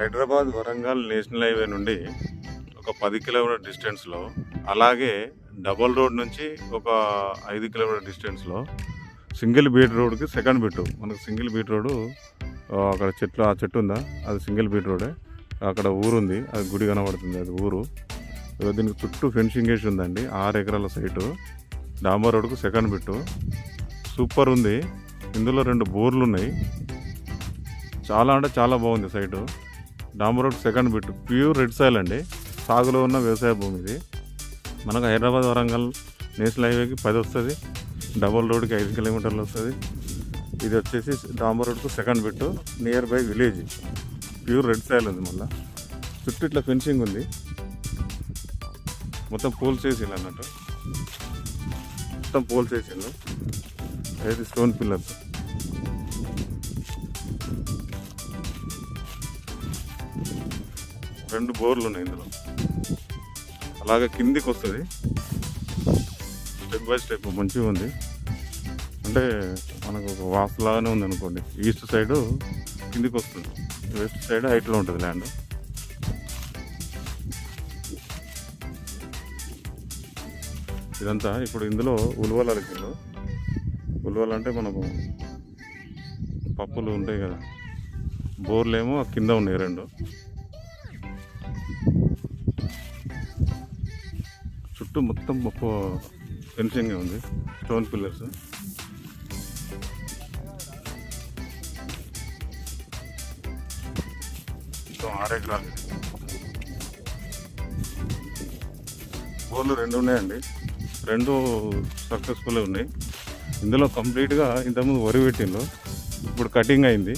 Hyderabad Warangal national highway నుండి ఒక పది కిలోమీటర్ డిస్టెన్స్లో అలాగే డబల్ రోడ్ నుంచి ఒక ఐదు కిలోమీటర్ డిస్టెన్స్లో సింగిల్ బీట్ రోడ్కి సెకండ్ బీట్ మనకు సింగిల్ బీట్ రోడ్డు అక్కడ చెట్లు ఆ చెట్టు ఉందా? అది సింగిల్ బీట్ రోడే. అక్కడ ఊరుంది అది గుడి కనబడుతుంది అది ఊరు. దీనికి చుట్టూ ఫెన్సింగ్ వేసి ఉందండి ఆరు ఎకరాల సైటు. డాంబర్ రోడ్కు సెకండ్ బిట్టు సూపర్ ఉంది. ఇందులో రెండు బోర్లు ఉన్నాయి. చాలా అంటే చాలా బాగుంది site. డాంబర్ road second bit pure red soil అండి. సాగులో ఉన్న వ్యవసాయ భూమి ఇది. మనకు హైదరాబాద్ వరంగల్ నేషనల్ హైవేకి పది వస్తుంది. డబల్ రోడ్కి ఐదు కిలోమీటర్లు వస్తుంది. ఇది వచ్చేసి డాంబర్ రోడ్కు second bit near by village. Pure red soil ఉంది మళ్ళీ. చుట్టూ ఇట్లా ఫెన్సింగ్ ఉంది. మొత్తం పోల్స్ వేసిండు అన్నట్టు. మొత్తం పోల్స్ వేసిండు అయితే స్టోన్ పిల్లర్స్. రెండు బోర్లు ఉన్నాయి ఇందులో. అలాగే కిందికి వస్తుంది స్టెప్ బై స్టెప్ మంచిగా ఉంది. అంటే మనకు ఒక వాసులాగానే ఉంది అనుకోండి ఈస్ట్ సైడు కిందికి వస్తుంది వెస్ట్ సైడ్ హైట్లో ఉంటుంది ల్యాండ్. ఇదంతా ఇప్పుడు ఇందులో ఉలువలు అరికిండు ఉలువలు అంటే మనకు పప్పులు ఉంటాయి కదా. బోర్లేమో కింద ఉన్నాయి రెండు. చుట్టూ మొత్తం ఒక ఫెన్సింగ్ ఉంది. స్టోన్ పిల్లర్స్ మొత్తం బోర్లు రెండు ఉన్నాయండి. రెండు సక్సెస్ఫుల్ ఉన్నాయి. ఇందులో కంప్లీట్గా ఇంతకుముందు వరి పెట్టిండ్రు. ఇప్పుడు కటింగ్ అయింది.